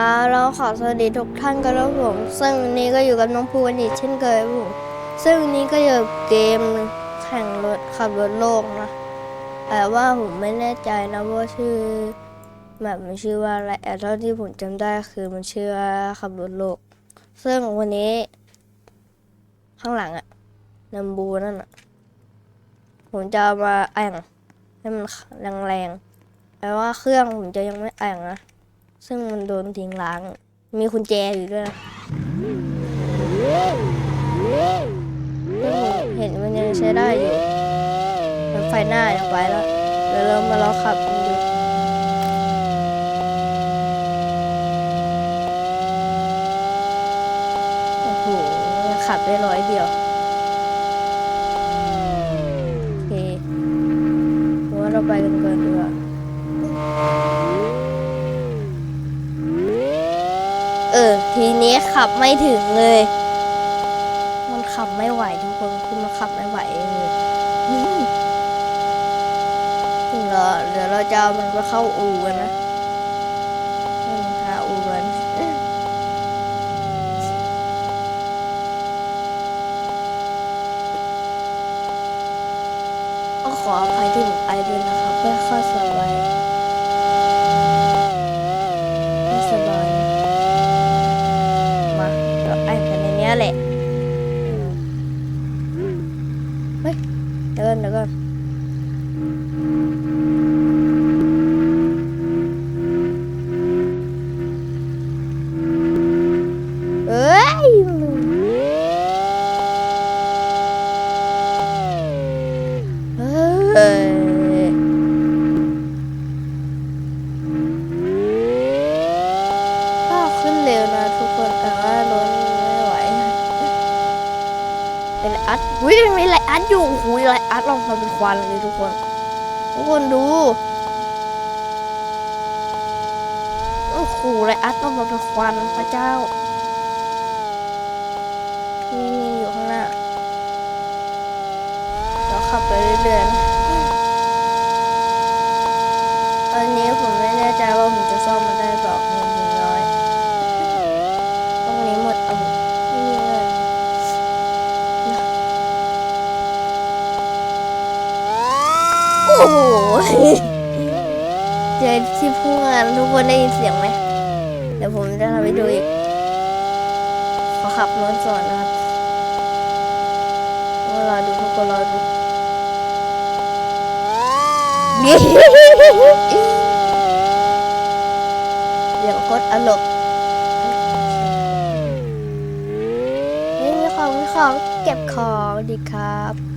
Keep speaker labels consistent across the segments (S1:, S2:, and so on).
S1: อ่าเราขอสวัสดีทุกท่านกันแล้วผม ซึ่งวันนี้ก็อยู่กับน้องภูวันอีกเช่นเคยผมซึ่งวันนี้ก็อยู่เกมแข่งรถขับรถโลกนะแต่ว่าผมไม่แน่ใจนะว่าชื่อแบบมันชื่อว่าอะไรแต่เท่าที่ผมจำได้คือมันชื่อว่าขับรถโลก ซึ่งวันนี้ ข้างหลังอะนัมบูนั่นอะผมจะมาแอ่งให้มันแรงๆแต่ว่าเครื่องผมจะยังไม่แอ่งนะ ซึ่งมันโดนทิ้งล้าง มีกุญแจอยู่ด้วยนะเห็นมันยังใช้ได้อยู่มันไฟหน้ายังไปแล้วเดี๋ยวเรามาลองขับกันดูโอ้โหขับได้ร้อยเดียวโอเคว่าเราไปกันก่อนดี ทีนี้ขับไม่ถึงเลย มันขับไม่ไหวทุกคนคือมันขับไม่ไหวเลยอืมถึงแล้วเดี๋ยวเราจะมันไปเข้าอู่กันนะมันหาอู่กันขออภัยที่ผมไปด้วยนะครับเพื่อเข้าส โอ้โหไรอัดลองมาเป็นควันพระเจ้านี่นี่อยู่ข้างหน้าเราขับไปเรื่อยๆนะอันนี้ผมไม่แน่ใจว่าผมจะซ่อมมันได้เปล่าเงินผมน้อยตรงนี้หมดเอาไม่มีเงินโอ้โหเจอที่พูดงานทุกคนได้ยินเสียงไหม ดี๋ยวผมจะทำให้ดูอีกขอขับรถก่อนนะครับรอดูทุกคนรอดูเดี๋ยวโคตรอลกเฮ้ยมีของมีของเก็บของดีครับ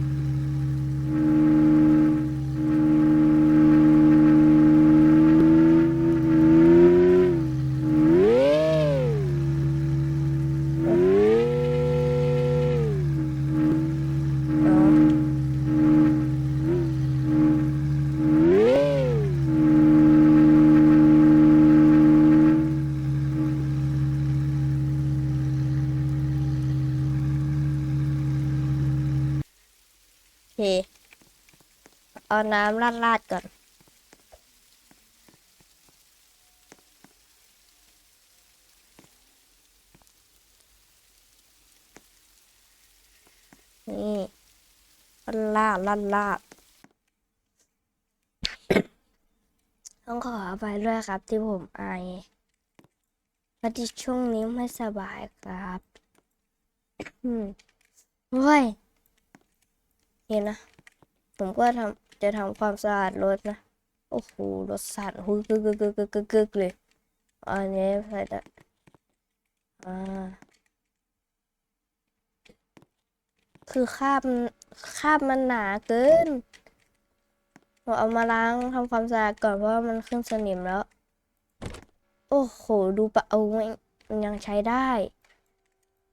S1: น้ำราดราดๆก่อน นี่ราดราดราดต้องขออภัยด้วยครับที่ผมไอและที่ช่วงนี้ไม่สบายครับอืมเฮ้ยนี่นะ ผมก็ทำ จะทำความสะอาดรถนะ โอ้โห รถสั่นฮึกกึกกึกกึกกึกกึเลย อันนี้ใส่ได้อ่าคือคราบคราบมันหนาเกินเราเอามาล้างทำความสะอาดก่อนเพราะมันขึ้นสนิมแล้ว โอ้โห ดูปะเอาไม่ยังใช้ได้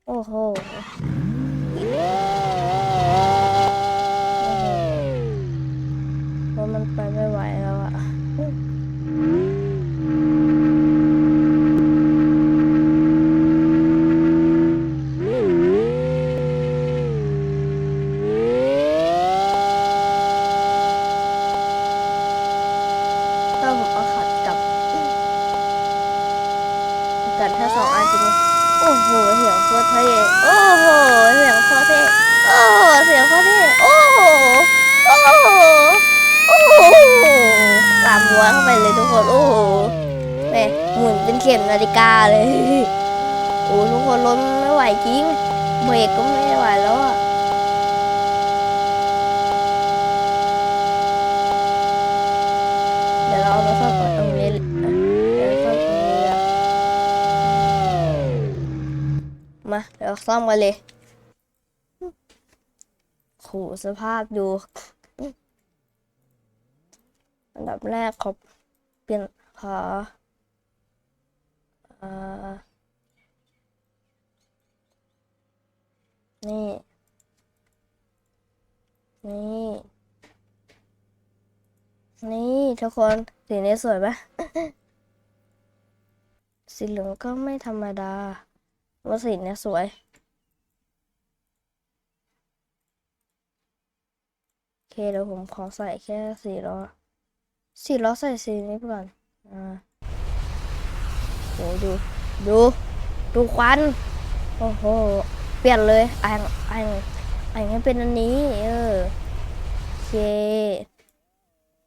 S1: โอ้โห กันแค่สองอันจริงโอ้โหเสียงโคตรเท่โอ้โหเสียงโคตรเท่โอ้โหเสียงโคตรเท่โอ้โหโอ้โหโอ้โหตามหัวเข้าไปเลยทุกคนโอ้โหแม่หมุนเป็นเข็มนาฬิกาเลยโอ้ทุกคนรถไม่ไหวจริงเบรกก็ไม่ไหวแล้วอะเดี๋ยวเราเอามาซ่อมก่อนตรงนี้อะเดี๋ยวซ่อมตรงนี้อะ มาเดี๋ยวซ่อมกันเลยโหสภาพดู อันดับแรกขอเปลี่ยนขอเอ่อนี่ นี่ นี่ทุกคนสีนี้สวยปะสีเหลืองก็ไม่ธรรมดา ว่าสีนี้สวย โอเคเดี๋ยวผมขอใส่แค่สีล้อสีล้อใส่สีนี้ก่อน อ่าโหดูดูดูควัน โอ้โห เปลี่ยนเลยอ่างอ่างอ่างให้เป็นอันนี้ เออโอเค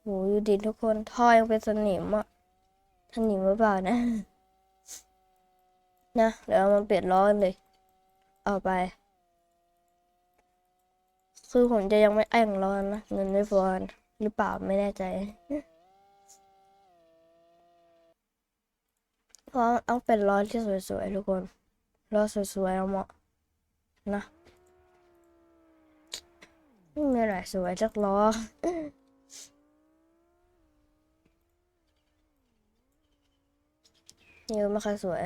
S1: โหดูดิทุกคนท่อยังเป็นสนิมอะสนิมหรือเปล่านะ นะเดี๋ยวเอามาเปลี่ยนล้อกันเลย เอาไป คือผมจะยังไม่แต่งล้อนะเงินไม่พอนหรือเปล่าไม่แน่ใจเพราะต้องเป็นล้อที่สวยๆทุกคนล้อสวยๆเอาเหมาะนะไม่มีอะไรสวยจักล้อนี่ก็ไม่ค่อสวย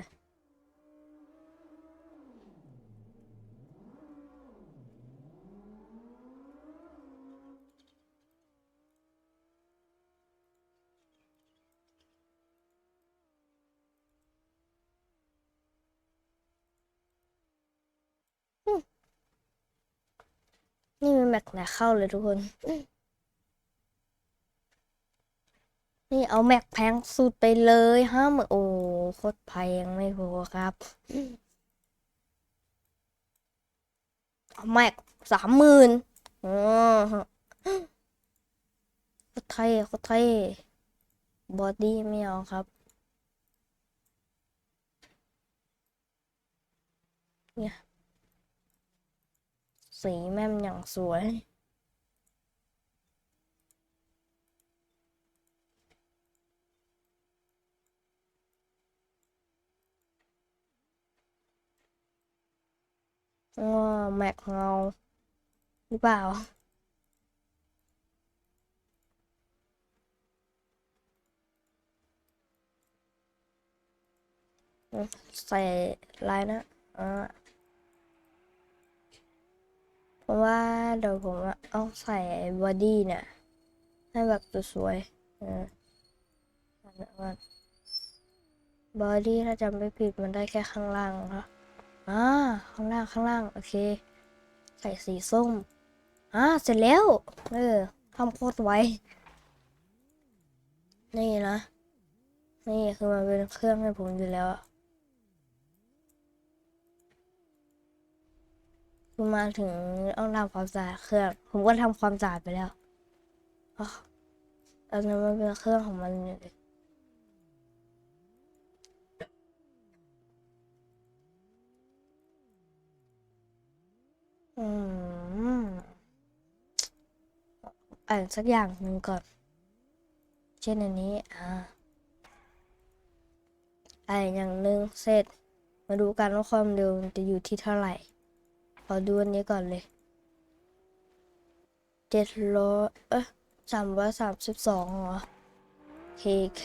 S1: นี่เป็นแม็กไหนเข้าเลยทุกคน นี่เอาแม็กแพงสุดไปเลยห้าหมื่นโอ้โคตรแพงไม่พอครับเอาแม็กสามหมื่นอ๋อโคตรเท่โคตรเท่บอดี้ไม่เอาครับเนี่ย สีแม่มอย่างสวยอ๋อแม็กเงาหรือเปล่าใส่ลายนะอ่า เพราะว่าเดี๋ยวผมอะต้องใส่บอดี้เนี่ย ให้แบบสวยๆเออว่าบอดี้ถ้าจำไม่ผิดมันได้แค่ข้างล่างครับอ่าข้างล่างข้างล่าง โอเค ใส่สีส้มอ่าเสร็จแล้ว เออทำโคตรไวนี่นะ นี่คือมันเป็นเครื่องให้ผมอยู่แล้วอะ คือมาถึงต้องทำความสะอาดเครื่อง ผมก็ทำความสะอาดไปแล้วอันนั้นมันเป็นเครื่องของมันอยู่เลยอืมอ่านสักอย่างหนึ่งก่อน เช่นอันนี้ อ่าอ่านอย่างหนึ่งเสร็จ มาดูกันว่าความเร็วจะอยู่ที่เท่าไหร่ ขอดูอันนี้ก่อนเลยเจ็ดร้อยเอ้ยสามร้อยสามสิบสองเหรอเคเค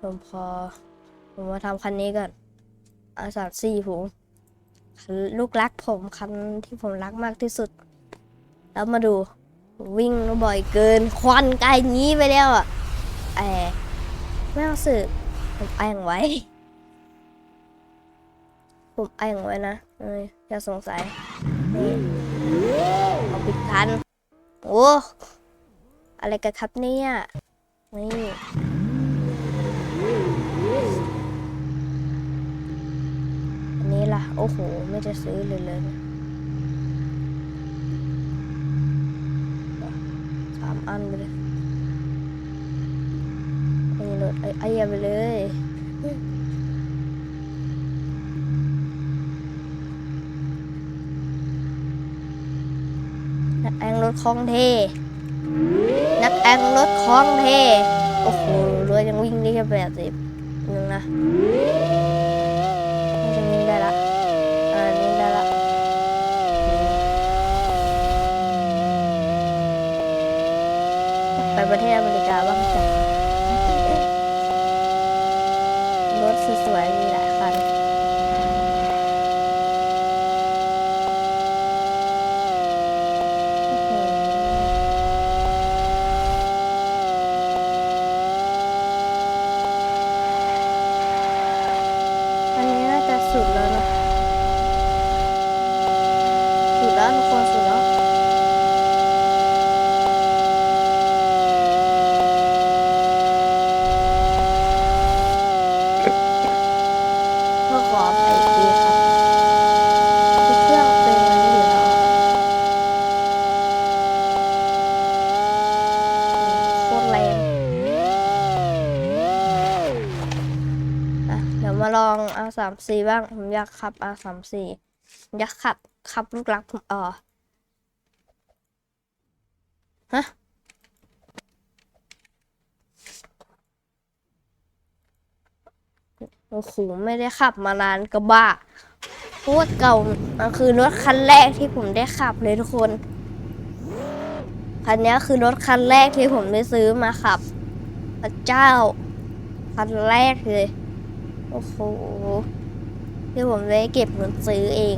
S1: ผมพอ ผมมาทำคันนี้ก่อนอาสามสี่ผมลูกรักผมคันที่ผมรักมากที่สุด แล้วมาดูวิ่งบ่อยเกิน ควันไกลงี้ไปแล้วอะแอบไม่ต้องสืบผมแองไว้ ผมแองไว้นะ เอ้ยอย่าสงสัยนี่เอาปิดทัน โอ้อะไรกันครับเนี่ยนี่ล่ะ โอ้โห ไม่ได้ซื้อเลยเลยสามอันไปเลยนี่รถไอ้ไอ้ยาไปเลย นักแองรถ คลองเท นักแองรถคลองเท โอ้โหรถยังวิ่งได้แค่แปดสิบนึงนะามสี่บ้าง ผมอยากขับ R สามสี่อยากขับขับลูกรักผมเออฮะโอ้โหไม่ได้ขับมานานกระบะโคตรเก่ามันคือรถคันแรกที่ผมได้ขับเลยทุกคนคันนี้คือรถคันแรกที่ผมได้ซื้อมาขับพระเจ้าคันแรกเลย โอ้โห ที่ผมได้เก็บเงินซื้อเอง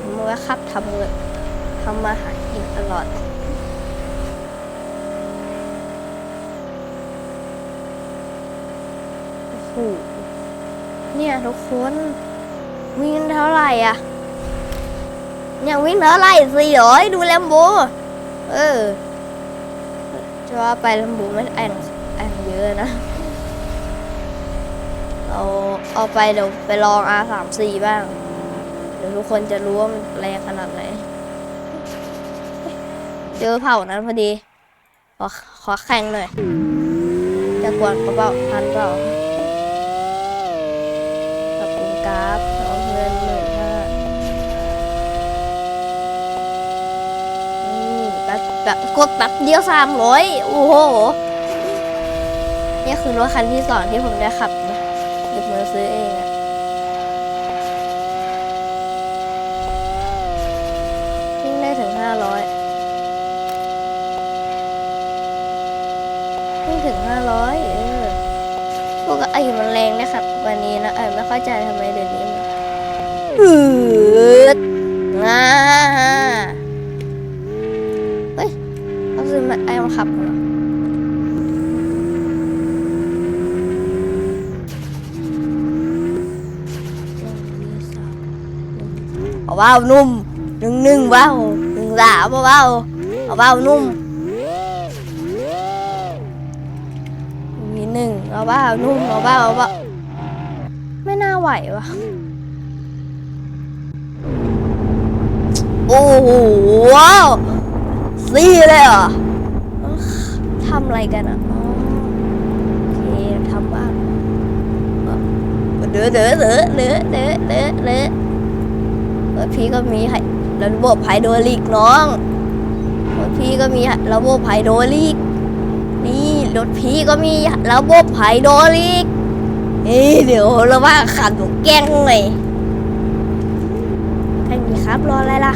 S1: ผมว่าขับทำเงินทำมาหากินตลอดโอ้โหเนี่ยทุกคนวิ่งเท่าไหร่อะเนี่ยวิ่งเท่าไหร่สี่ร้อยดูแลมโบ เออจะว่าไปลำบูไม่แองแองเยอะนะ เอาเอาไปเดี๋ยวไปลอง R สามสี่บ้าง เดี๋ยวทุกคนจะรู้ว่ามันแรงขนาดไหน เจอเผ่านั้นพอดี ขอขอแข่งหน่อย จะกวนเขาเปล่าทันเปล่าขอบคุณกราฟเอาเงินหมื่นห้านี่แบบแบบกดแบบเดียวสามร้อยโอ้โห นี่คือรถคันที่สองที่ผมได้ขับ ซื้อเองอะวิ่งได้ถึงห้าร้อยวิ่งถึงห้าร้อยเออพวกไอ้มันแรงนะครับ วันนี้นะเออไม่เข้าใจทำไมเดี๋ยวนี้มันอืดง่าเฮ้ยเขาซื้อมาไอ้มาขับเหรอ เอาเบานุ่มหนึ่งหนึ่งเบาหนึ่งสามเบาเอาเบานุ่มมีหนึ่งเอาเบานุ่มเอาเบาเอาเบาไม่น่าไหววะโอ้โหสี่เลยเหรอทำอะไรกันอะโอเคทำบ้านเด้อเด้อเด้อเด้อเด้อเด้อ พี่ก็มีระบบไฮโดรลิกน้องรถพี่ก็มีระบบไฮโดรลิก นี่รถพี่ก็มีระบบไฮโดรลิกเอ้เดี๋ยวเราว่าขับหนูแกล้งเลยแค่นี้ครับรออะไรล่ะ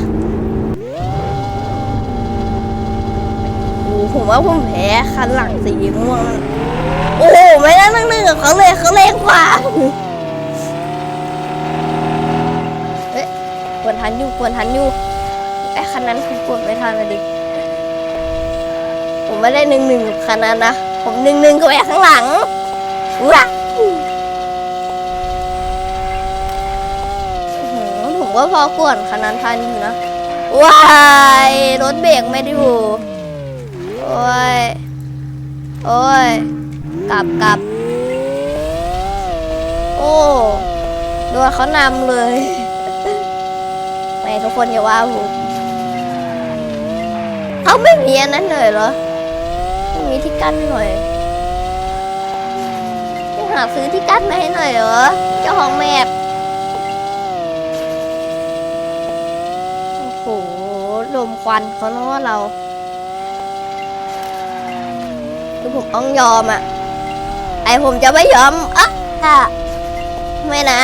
S1: โอ้ผมว่าผมแพ้คันหลังสีม่วง โอ้โหไม่ได้นั่งหนึ่งกับเขาเลยเขาเร็งกว่า ทันอยู่ควรทันอยู่ไอ้คันนั้นคือกดไม่ทันเลยดิผมไม่ได้หนึ่งหนึ่งกับคันนั้นนะผมหนึ่งหนึ่งกับไอ้ข้างหลังว้าผมก็พอกวนคันนั้นทันอยู่นะว้ายรถเบรกไม่ได้อยู่โอ้ยโอ้ยกลับกลับโอ้โดนเขานำเลย ทุกคนอย่าว่าผมเขาไม่มีอันนั้นเลยเหรอไม่มีที่กั้นหน่อยไม่หาซื้อที่กั้นมาให้หน่อยเหรอเจ้าของแมพโอ้โหลมควันเขาเนาะเราคือผมต้องยอมอะไอผมจะไม่ยอมอะไม่นะ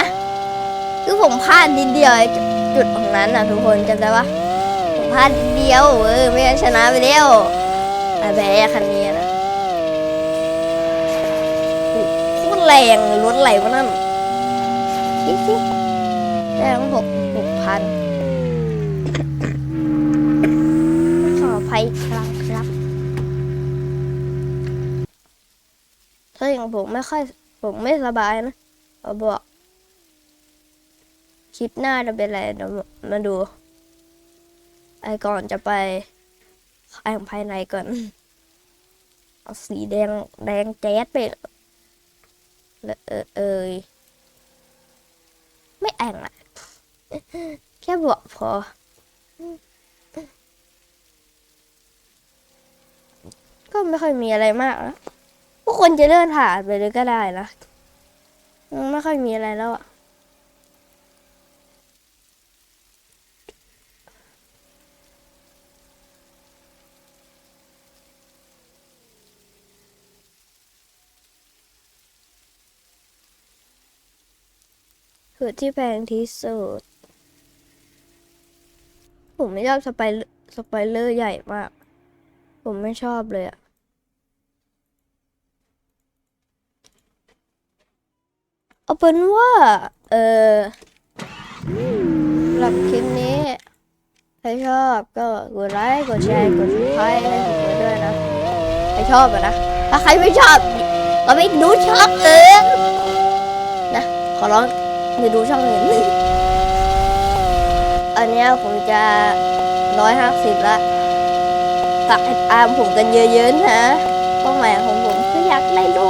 S1: คือผมพลาดนิดเดียว จุดตรงนั้นน่ะทุกคนจำได้ปะผมพลาดเดียวเออไม่งั้นชนะไปแล้วแต่แพ้คันนี้นะอุ๊ยโคตรแรงรถไหลวะนั่นจิ๊จิ๊ได้ทั้งหกหกพันขออภัยครั้งครับถ้าอย่างผมไม่ค่อยผมไม่สบายนะบอก คลิปหน้าจะเป็นอะไรเดี๋ยวมาดู ไอก่อนจะไปแองภายในก่อน เอาสีแดงแดงแจ๊ดไปเลยเออเอยไม่แองอะแค่บอกพอ ก็ไม่ค่อยมีอะไรมากนะพวกคนจะเลื่อนผ่านไปเลยก็ได้นะ ไม่ค่อยมีอะไรแล้วอะ คือที่แพงที่สุด ผมไม่ชอบสไปเลอร์สไปเลอร์ใหญ่มาก ผมไม่ชอบเลยอะเอาเป็นว่า เออสำหรับคลิปนี้ ใครชอบก็กดไลค์กดแชร์กดซับสไคร์ให้ผมด้วยนะ ใครชอบอะนะ ถ้าใครไม่ชอบ ก็ไม่ดูช่องอื่นนะ ขอร้อง ไปดูช่องอื่นอันนี้ผมจะร้อยห้าสิบละตักให้ตามผมกันเยอะๆนะเป้าหมายของผมคืออยากได้โล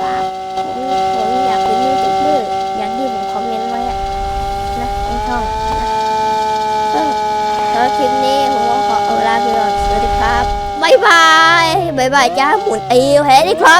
S1: สามผมอยากเป็นยูทูบเบอร์อย่างที่ผมคอมเมนต์ไว้อะนะในช่องนะซึ่งแล้วคลิปนี้ผมก็ขอเอาลาไปก่อนสวัสดีครับบายบายบายบายจ้าหมุนเอวแฮดีครับ